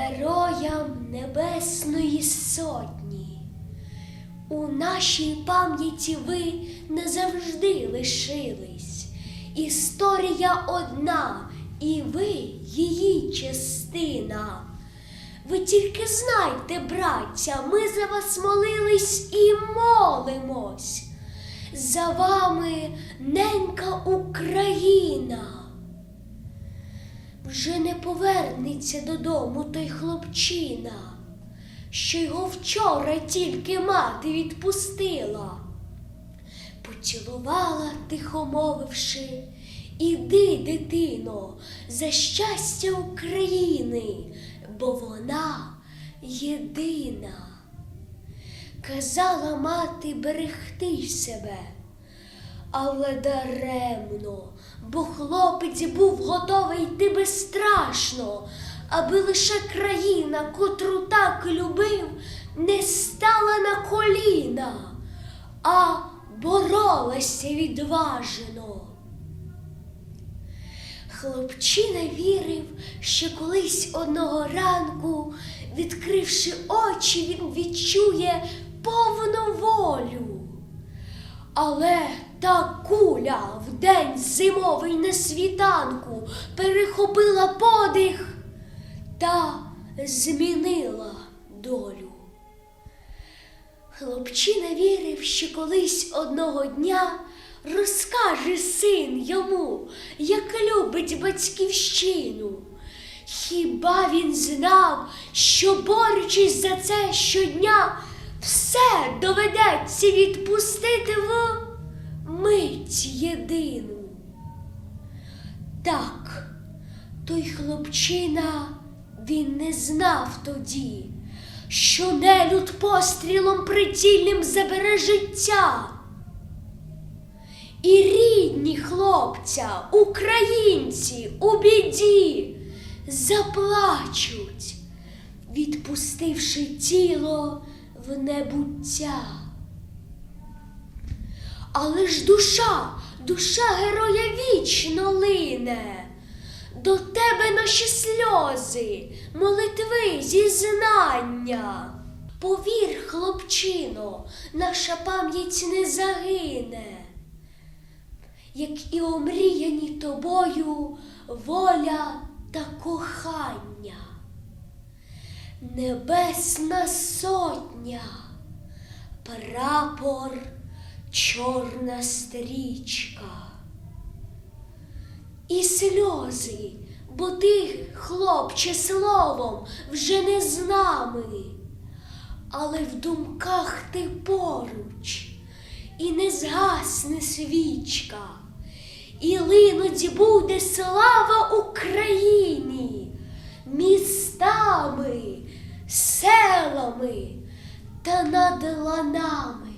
Героям Небесної Сотні. У нашій пам'яті ви назавжди лишились. Історія одна, і ви її частина. Ви тільки знайте, браття, ми за вас молились і молимось. За вами ненька Україна. Вже не повернеться додому той хлопчина, що його вчора тільки мати відпустила. Поцілувала, тихо мовивши, іди, дитино, за щастя України, бо вона єдина. Казала мати берегти себе, але даремно, бо хлопець був готовий йти безстрашно, аби лише країна, котру так любив, не стала на коліна, а боролася відважено. Хлопчина вірив, що колись одного ранку, відкривши очі, він відчує повну волю. Але та куля в день зимовий на світанку перехопила подих та змінила долю. Хлопчина вірив, що колись одного дня розкаже син йому, як любить батьківщину. Хіба він знав, що борючись за це щодня, все доведеться відпустити в мить єдину? Так, той хлопчина він не знав тоді, що нелюд пострілом прицільним забере життя. І рідні хлопця, українці у біді заплачуть, відпустивши тіло в небуття. Але ж душа, душа героя вічно лине, до тебе наші сльози, молитви, зізнання. Повір, хлопчино, наша пам'ять не загине як і омріяні тобою воля та кохання. Небесна сотня, прапор, чорна стрічка. І сльози, бо ти, хлопче, словом, вже не з нами, але в думках ти поруч і не згасне свічка, і линуть буде слава Україні, містами, селами та над ланами.